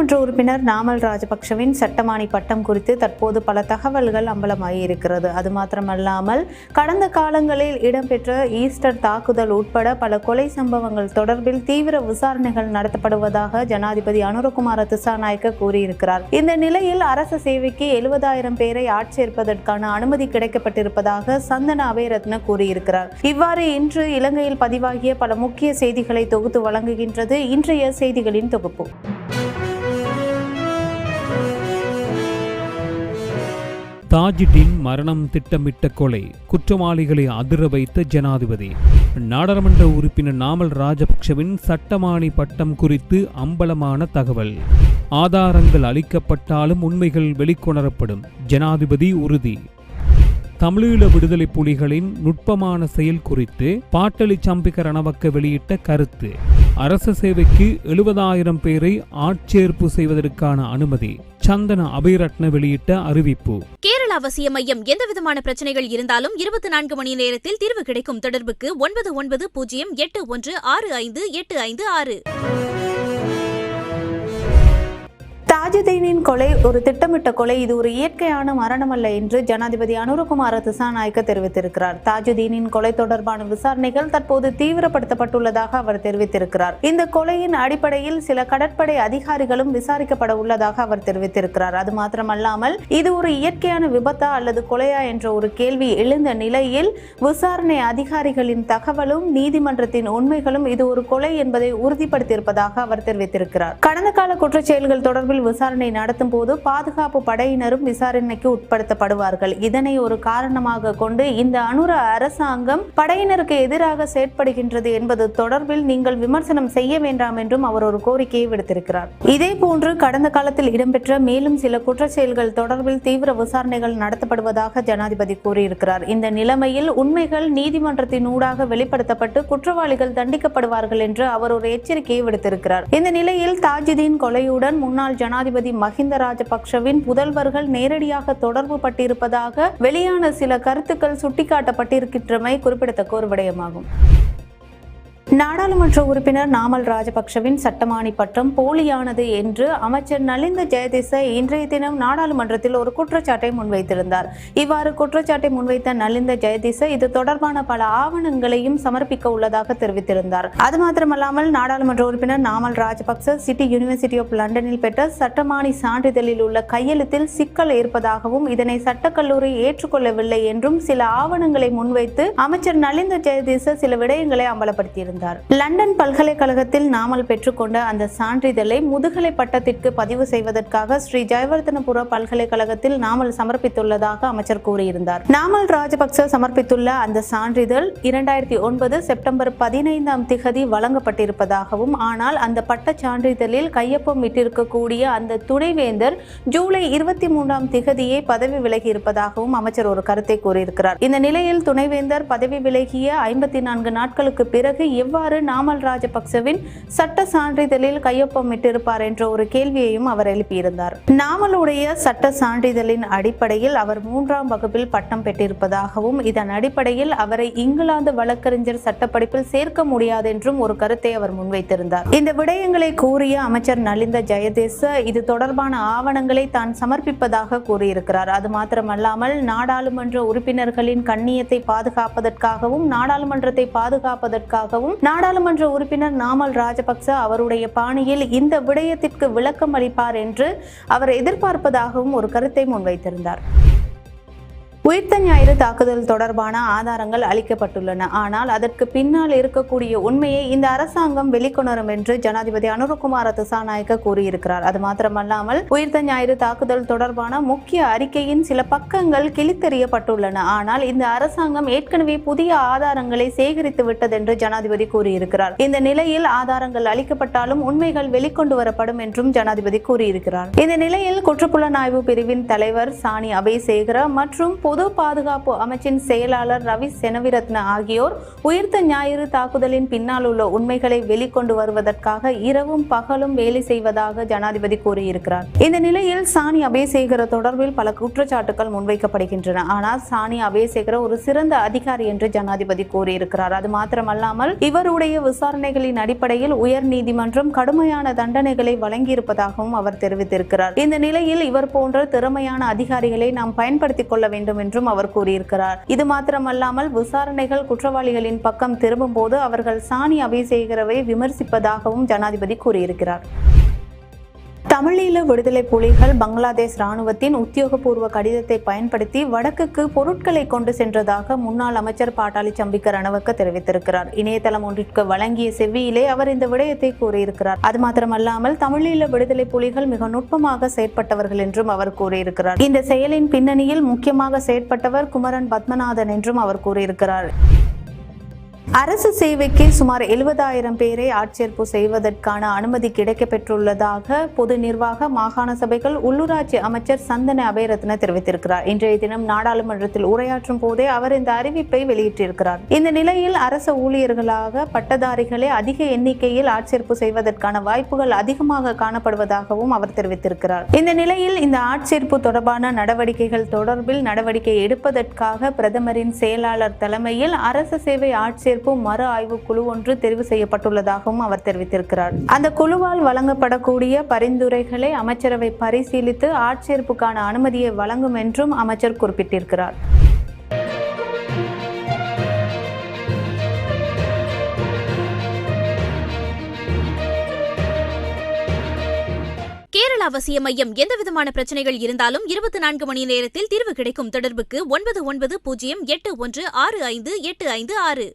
நாடாளுமன்ற உறுப்பினர் நாமல் ராஜபக்ஷவின் சட்டமானி பட்டம் குறித்து தற்போது பல தகவல்கள் அம்பலமாகி இருக்கிறது அது மாத்திரமல்லாமல் கடந்த காலங்களில் இடம்பெற்ற ஈஸ்டர் தாக்குதல் உட்பட பல கொலை சம்பவங்கள் தொடர்பில் தீவிர விசாரணைகள் நடத்தப்படுவதாக ஜனாதிபதி அனுரகுமார திசாநாயக்க கூறியிருக்கிறார். இந்த நிலையில் அரசு சேவைக்கு எழுபதாயிரம் பேரை ஆட்சேர்ப்பதற்கான அனுமதி கிடைக்கப்பட்டிருப்பதாக சந்தன அபயரத்ன கூறியிருக்கிறார். இவ்வாறு இன்று இலங்கையில் பதிவாகிய பல முக்கிய செய்திகளை தொகுத்து வழங்குகின்றது இன்றைய செய்திகளின் தொகுப்பு. தாஜிட்டின் மரணம் திட்டமிட்ட கொலை குற்றவாளிகளை அதிர வைத்த ஜனாதிபதி. நாடாளுமன்ற உறுப்பினர் நாமல் ராஜபக்ஷவின் சட்டமானி பட்டம் குறித்து அம்பலமான தகவல். ஆதாரங்கள் அளிக்கப்பட்டாலும் உண்மைகள் வெளிக்கொணரப்படும். ஜனாதிபதி உறுதி. தமிழீழ விடுதலை புலிகளின் நுட்பமான செயல் குறித்து பாட்டலி சம்பிக ரணவக்க வெளியிட்ட கருத்து. அரச சேவைக்கு எழுபதாயிரம் பேரை ஆட்சேர்ப்பு செய்வதற்கான அனுமதி. சந்தன அபிரட்ன வெளியிட்ட அறிவிப்பு. கேரள அவசிய மையம் எந்தவிதமான பிரச்சனைகள் இருந்தாலும் இருபத்தி நான்கு மணி நேரத்தில் தீர்வு கிடைக்கும் தொடர்புக்கு ஒன்பது ஒன்பது பூஜ்ஜியம் எட்டு ஒன்று ஆறு ஐந்து எட்டு ஐந்து ஆறு. தாஜுதீனின் கொலை ஒரு திட்டமிட்ட கொலை இது ஒரு இயற்கையான மரணம் அல்ல என்று ஜனாதிபதி அனுரகுமார திசாநாயக்க தெரிவித்திருக்கிறார். தாஜுதீனின் கொலை தொடர்பான விசாரணைகள் தற்போது தீவிரப்படுத்தப்பட்டுள்ளதாக அவர் தெரிவித்திருக்கிறார். இந்த கொலையின் அடிப்படையில் சில கடற்படை அதிகாரிகளும் விசாரிக்கப்பட உள்ளதாக அவர் தெரிவித்திருக்கிறார். அது மாத்திரமல்லாமல் இது ஒரு இயற்கையான விபத்தா அல்லது கொலையா என்ற ஒரு கேள்வி எழுந்த நிலையில் விசாரணை அதிகாரிகளின் தகவலும் நீதிமன்றத்தின் உண்மைகளும் இது ஒரு கொலை என்பதை உறுதிப்படுத்தியிருப்பதாக அவர் தெரிவித்திருக்கிறார். கடந்த கால குற்றச்செயல்கள் தொடர்பில் விசாரணை நடத்தும் போது பாதுகாப்பு படையினரும் விசாரணைக்கு உட்படுத்தப்படுவார்கள். இதனை ஒரு காரணமாக கொண்டு இந்த அனுர அரசாங்கம் படையினருக்கு எதிராக செயற்படுகின்றது என்பது தொடர்பில் நீங்கள் விமர்சனம் செய்ய வேண்டாம் என்றும் அவர் ஒரு கோரிக்கையை விடுத்திருக்கிறார். இதே போன்று கடந்த காலத்தில் இடம்பெற்ற மேலும் சில குற்றச்செயல்கள் தொடர்பில் தீவிர விசாரணைகள் நடத்தப்படுவதாக ஜனாதிபதி கூறியிருக்கிறார். இந்த நிலைமையில் உண்மைகள் நீதிமன்றத்தின் ஊடாக வெளிப்படுத்தப்பட்டு குற்றவாளிகள் தண்டிக்கப்படுவார்கள் என்று அவர் ஒரு எச்சரிக்கையை விடுத்திருக்கிறார். இந்த நிலையில் தாஜுதீன் கொலையுடன் முன்னாள் ஜனாதிபதி மஹிந்த ராஜபக்ஷவின் புதல்வர்கள் நேரடியாக தொடர்பு பட்டிருப்பதாக வெளியான சில கருத்துக்கள் சுட்டிக்காட்டப்பட்டிருக்கின்றமை குறிப்பிடத்தக்க ஒரு விடயமாகும். நாடாளுமன்ற உறுப்பினர் நாமல் ராஜபக்ஷவின் சட்டமானி பட்டம் போலியானது என்று அமைச்சர் நலிந்த ஜெயதிச இன்றைய தினம் நாடாளுமன்றத்தில் ஒரு குற்றச்சாட்டை முன்வைத்திருந்தார். இவ்வாறு குற்றச்சாட்டை முன்வைத்த நலிந்த ஜெயதிச இது தொடர்பான பல ஆவணங்களையும் சமர்ப்பிக்க உள்ளதாக தெரிவித்திருந்தார். அது மாத்திரமல்லாமல் நாடாளுமன்ற உறுப்பினர் Namal Rajapaksa city university of லண்டனில் பெற்ற சட்டமானி சான்றிதழில் உள்ள கையெழுத்தில் சிக்கல் இருப்பதாகவும் இதனை சட்டக்கல்லூரி ஏற்றுக்கொள்ளவில்லை என்றும் சில ஆவணங்களை முன்வைத்து அமைச்சர் நலிந்த ஜெயதிச சில விடயங்களை அம்பலப்படுத்தியிருந்தார். லண்டன் பல்கலைக்கழகத்தில் நாமல் பெற்றுக்கொண்ட அந்த சான்றிதழை முதுகலை பட்டத்திற்கு பதிவு செய்வதற்காக ஸ்ரீ ஜெயவர்தனபுர பல்கலைக்கழகத்தில் நாமல் சமர்ப்பித்துள்ளதாக அமைச்சர் கூறியிருந்தார். நாமல் ராஜபக்ச சமர்ப்பித்துள்ள அந்த சான்றிதழ் இரண்டாயிரத்தி ஒன்பது செப்டம்பர் பதினைந்தாம் திகதி வழங்கப்பட்டிருப்பதாகவும் ஆனால் அந்த பட்ட சான்றிதழில் கையொப்பம் விட்டிருக்கக்கூடிய அந்த துணைவேந்தர் ஜூலை இருபத்தி மூன்றாம் திகதியே பதவி விலகி இருப்பதாகவும் அமைச்சர் ஒரு கருத்தை கூறியிருக்கிறார். இந்த நிலையில் துணைவேந்தர் பதவி விலகிய ஐம்பத்தி நான்கு நாட்களுக்கு பிறகு எவ் எவ்வாறு நாமல் ராஜபக்சவின் சட்ட சான்றிதழில் கையொப்பமிட்டிருப்பார் என்ற ஒரு கேள்வியையும் அவர் எழுப்பியிருந்தார். நாமலுடைய சட்ட சான்றிதழின் அடிப்படையில் அவர் மூன்றாம் வகுப்பில் பட்டம் பெற்றிருப்பதாகவும் இதன் அடிப்படையில் அவரை இங்கிலாந்து வழக்கறிஞர் சட்டப்படிப்பில் சேர்க்க முடியாது என்றும் ஒரு கருத்தை அவர் முன்வைத்திருந்தார். இந்த விடயங்களை கூறிய அமைச்சர் நலிந்த ஜெயதேச இது தொடர்பான ஆவணங்களை தான் சமர்ப்பிப்பதாக கூறியிருக்கிறார். அது மாத்திரமல்லாமல் நாடாளுமன்ற உறுப்பினர்களின் கண்ணியத்தை பாதுகாப்பதற்காகவும் நாடாளுமன்றத்தை பாதுகாப்பதற்காகவும் நாடாளுமன்ற உறுப்பினர் நாமல் ராஜபக்ச அவருடைய பாணியில் இந்த விடயத்திற்கு விளக்கம் அளிப்பார் என்று அவர் எதிர்பார்ப்பதாகவும் ஒரு கருத்தை முன்வைத்திருந்தார். உயிர்த்த ஞாயிறு தாக்குதல் தொடர்பான ஆதாரங்கள் அளிக்கப்பட்டுள்ளன. ஆனால் அதற்கு பின்னால் இருக்கக்கூடிய உண்மையை இந்த அரசாங்கம் வெளிக்கொணரும் என்று ஜனாதிபதி அனுரகுமார திசாநாயக்க கூறியிருக்கிறார். அது மாத்திரமல்லாமல் உயிர்த்த ஞாயிறு தாக்குதல் தொடர்பான முக்கிய அறிக்கையின் சில பக்கங்கள் கிழித்தெறியப்பட்டுள்ளன. ஆனால் இந்த அரசாங்கம் ஏற்கனவே புதிய ஆதாரங்களை சேகரித்து விட்டது என்று ஜனாதிபதி கூறியிருக்கிறார். இந்த நிலையில் ஆதாரங்கள் அளிக்கப்பட்டாலும் உண்மைகள் வெளிக்கொண்டு வரப்படும் என்றும் ஜனாதிபதி கூறியிருக்கிறார். இந்த நிலையில் குற்றப்புலனாய்வு பிரிவின் தலைவர் சாணி அபேசேகர மற்றும் பொது பாதுகாப்பு அமைச்சின் செயலாளர் ரவி செனவிரத்ன ஆகியோர் உயிர்த்த ஞாயிறு தாக்குதலின் பின்னால் உள்ள உண்மைகளை வெளிக்கொண்டு வருவதற்காக இரவும் பகலும் வேலை செய்வதாக ஜனாதிபதி கூறியிருக்கிறார். இந்த நிலையில் சாணி அபேசேகர தொடர்பில் பல குற்றச்சாட்டுகள் முன்வைக்கப்படுகின்றன. ஆனால் சாணி அபேசேகர ஒரு சிறந்த அதிகாரி என்று ஜனாதிபதி கூறியிருக்கிறார். அது மாத்திரமல்லாமல் இவருடைய விசாரணைகளின் அடிப்படையில் உயர் நீதிமன்றம் கடுமையான தண்டனைகளை வழங்கியிருப்பதாகவும் அவர் தெரிவித்திருக்கிறார். இந்த நிலையில் இவர் போன்ற திறமையான அதிகாரிகளை நாம் பயன்படுத்திக் கொள்ள வேண்டும் என்றும் அவர் கூறியிருக்கிறார். இது மாத்திரமல்லாமல் விசாரணைகள் குற்றவாளிகளின் பக்கம் திரும்பும் போது அவர்கள் சாணி அபிஷேகரவை விமர்சிப்பதாகவும் ஜனாதிபதி கூறியிருக்கிறார். தமிழீழ விடுதலை புலிகள் பங்களாதேஷ் ராணுவத்தின் உத்தியோகபூர்வ கடிதத்தை பயன்படுத்தி வடக்குக்கு பொருட்களை கொண்டு சென்றதாக முன்னாள் அமைச்சர் பாட்டாளி சம்பிக்க ரணவக்க தெரிவித்திருக்கிறார். இணையதளம் ஒன்றிற்கு வழங்கிய செவ்வியிலே அவர் இந்த விடயத்தை கூறியிருக்கிறார். அது மாத்திரமல்லாமல் தமிழீழ விடுதலை புலிகள் மிக நுட்பமாக செயற்பட்டவர்கள் என்றும் அவர் கூறியிருக்கிறார். இந்த செயலின் பின்னணியில் முக்கியமாக செயற்பட்டவர் குமரன் பத்மநாதன் என்றும் அவர் கூறியிருக்கிறார். அரசு சேவைக்கு சுமார் எழுபதாயிரம் பேரை ஆட்சேர்ப்பு செய்வதற்கான அனுமதி கிடைக்கப்பெற்றுள்ளதாக பொது நிர்வாக மாகாண சபைகள் உள்ளூராட்சி அமைச்சர் சந்தன அபயரத்ன தெரிவித்திருக்கிறார். இன்றைய தினம் நாடாளுமன்றத்தில் உரையாற்றும் போதே அவர் இந்த அறிவிப்பை வெளியிட்டிருக்கிறார். இந்த நிலையில் அரச ஊழியர்களாக பட்டதாரிகளை அதிக எண்ணிக்கையில் ஆட்சேர்ப்பு செய்வதற்கான வாய்ப்புகள் அதிகமாக காணப்படுவதாகவும் அவர் தெரிவித்திருக்கிறார். இந்த நிலையில் இந்த ஆட்சேர்ப்பு தொடர்பான நடவடிக்கைகள் தொடர்பில் நடவடிக்கை எடுப்பதற்காக பிரதமரின் செயலாளர் தலைமையில் அரசு சேவை ஆட்சேர்ப்பு மறு ஆய்வு குழு ஒன்று தெரிவு செய்யப்பட்டுள்ளதாகவும் அவர் தெரிவித்திருக்கிறார். அந்த குழுவால் வழங்கப்படக்கூடிய பரிந்துரைகளை அமைச்சரவை பரிசீலித்து ஆட்சேர்ப்புக்கான அனுமதியை வழங்கும் என்றும் அமைச்சர் குறிப்பிட்டிருக்கிறார். கேரள அவசிய மையம் எந்தவிதமான பிரச்சனைகள் இருந்தாலும் இருபத்தி நான்கு மணி நேரத்தில் தீர்வு கிடைக்கும் தொடர்புக்கு ஒன்பது ஒன்பது பூஜ்ஜியம் எட்டு ஒன்று ஆறு ஐந்து எட்டு ஐந்து ஆறு.